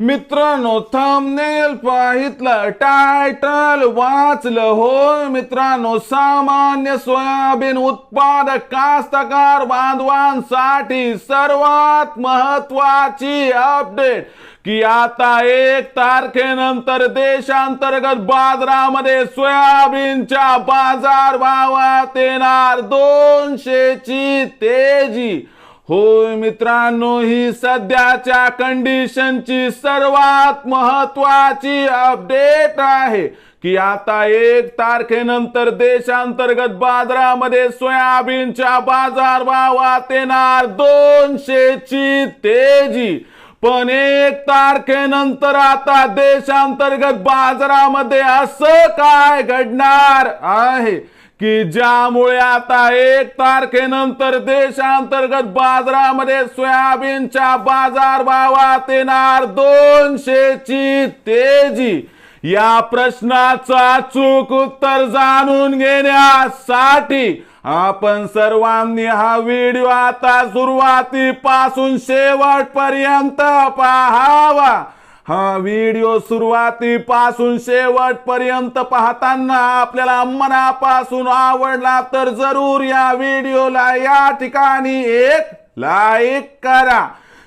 मित्रांनो thumbnail पाहितलं title वाचलं होय मित्रांनो सामान्य सोयाबीन उत्पादक कास्तकार बांधवांसाठी सर्वात महत्वाची अपडेट की आता एक तारखेनंतर देशांतर्गत बाजारामध्ये सोयाबीनच्या बाजार भावात येणार दोनशेची तेजी. होय मित्रांनो ही सध्याच्या कंडिशनची सर्वात महत्वाची अपडेट आहे की आता एक तारखेनंतर देशांतर्गत बाजारामध्ये सोयाबीनच्या बाजार भावात येणार दोनशेची तेजी. पण एक तारखेनंतर आता देशांतर्गत बाजारामध्ये असं काय घडणार आहे? की ज्यामुळे आता एक तारखेनंतर देशांतर्गत बाजारामध्ये सोयाबीनच्या बाजार भावात येणार दोनशेची तेजी? या प्रश्नाचं अचूक उत्तर जाणून घेण्यासाठी आपण सर्वांनी हा व्हिडिओ आता सुरुवातीपासून शेवटपर्यंत पाहावा. हा व्हिडिओ सुरुवातीपासून शेवटपर्यंत पाहताना आपल्याला मनापासून आवडला तर जरूर या व्हिडिओला या ठिकाणी एक लाईक करा.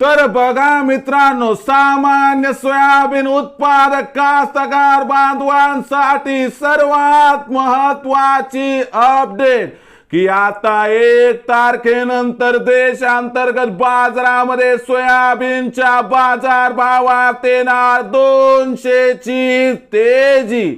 तर बघा मित्रांनो सामान्य सोयाबीन उत्पादक कास्तकार बांधवांसाठी सर्वात महत्वाची अपडेट की आता एक तारखेनंतर देशांतर्गत बाजारामध्ये सोयाबीनच्या बाजार भावात येणार दोनशेची तेजी.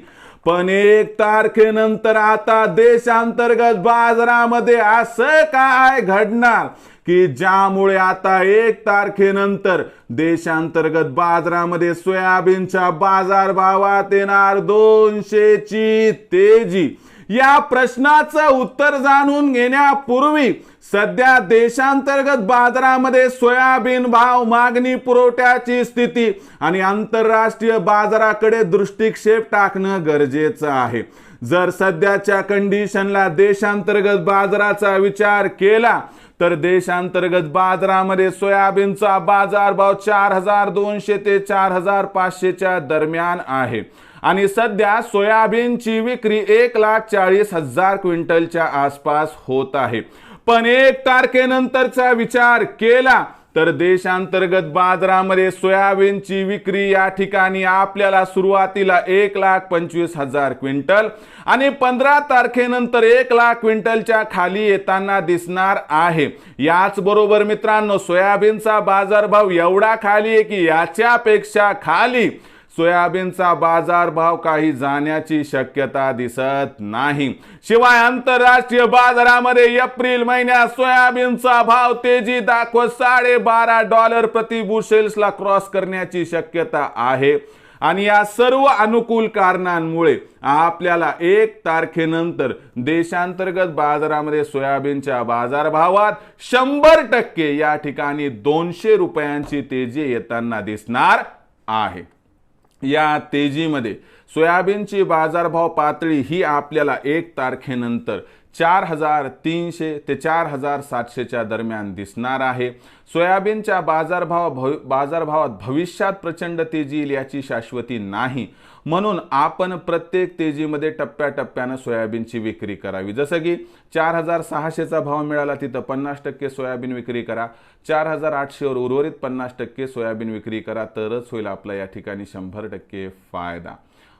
पण एक तारखेनंतर आता देशांतर्गत बाजारामध्ये असं काय घडणार? की ज्यामुळे आता एक तारखेनंतर देशांतर्गत बाजारामध्ये सोयाबीनच्या बाजार भावात येणार दोनशेची तेजी? या प्रश्नाचं उत्तर जाणून घेण्यापूर्वी सध्या देशांतर्गत बाजारामध्ये सोयाबीन भाव मागणी पुरवठ्याची स्थिती आणि आंतरराष्ट्रीय बाजाराकडे दृष्टिक्षेप टाकणं गरजेचं आहे. जर सध्याच्या कंडिशनला देशांतर्गत बाजाराचा विचार केला तर देशांतर्गत बाजारामध्ये सोयाबीनचा बाजारभाव चार हजार दोनशे ते चार हजार पाचशेच्या दरम्यान आहे. आणि सध्या सोयाबीनची विक्री एक लाख चाळीस हजार क्विंटलच्या आसपास होत आहे. पण एक तारखेनंतरचा विचार केला तर देशांतर्गत बाजारामध्ये सोयाबीनची विक्री या ठिकाणी आपल्याला सुरुवातीला एक लाख पंचवीस हजार क्विंटल आणि पंधरा तारखेनंतर एक लाख क्विंटलच्या खाली येताना दिसणार आहे. याचबरोबर मित्रांनो सोयाबीनचा बाजारभाव एवढा खाली आहे की याच्यापेक्षा खाली सोयाबीनचा बाजारभाव काही जाण्याची शक्यता दिसत नाही. शिवाय आंतरराष्ट्रीय बाजारामध्ये एप्रिल महिन्यात सोयाबीनचा भाव तेजी दाखवत साडेबारा डॉलर प्रति बुशेल्सला क्रॉस करण्याची शक्यता आहे. आणि या सर्व अनुकूल कारणांमुळे आपल्याला एक तारखेनंतर देशांतर्गत बाजारामध्ये सोयाबीनच्या बाजारभावात शंभर टक्के या ठिकाणी दोनशे रुपयांची तेजी येताना दिसणार आहे. या तेजीमध्ये सोयाबीनची बाजारभाव पातळी ही आपल्याला एक तारखेनंतर चार हजार तीनशे ते चार हजार सातशेच्या दरम्यान दिसणार आहे. सोयाबीनच्या बाजारभाव भव बाजारभावात भविष्यात प्रचंड तेजी येईल याची शाश्वती नाही. म्हणून आपण प्रत्येक तेजीमध्ये टप्प्याटप्प्यानं सोयाबीनची विक्री करावी. जसं की चार हजार सहाशेचा भाव मिळाला तिथं पन्नास टक्के सोयाबीन विक्री करा. चार हजार आठशेवर उर्वरित पन्नास टक्के सोयाबीन विक्री करा. तरच होईल आपला या ठिकाणी शंभर टक्के फायदा.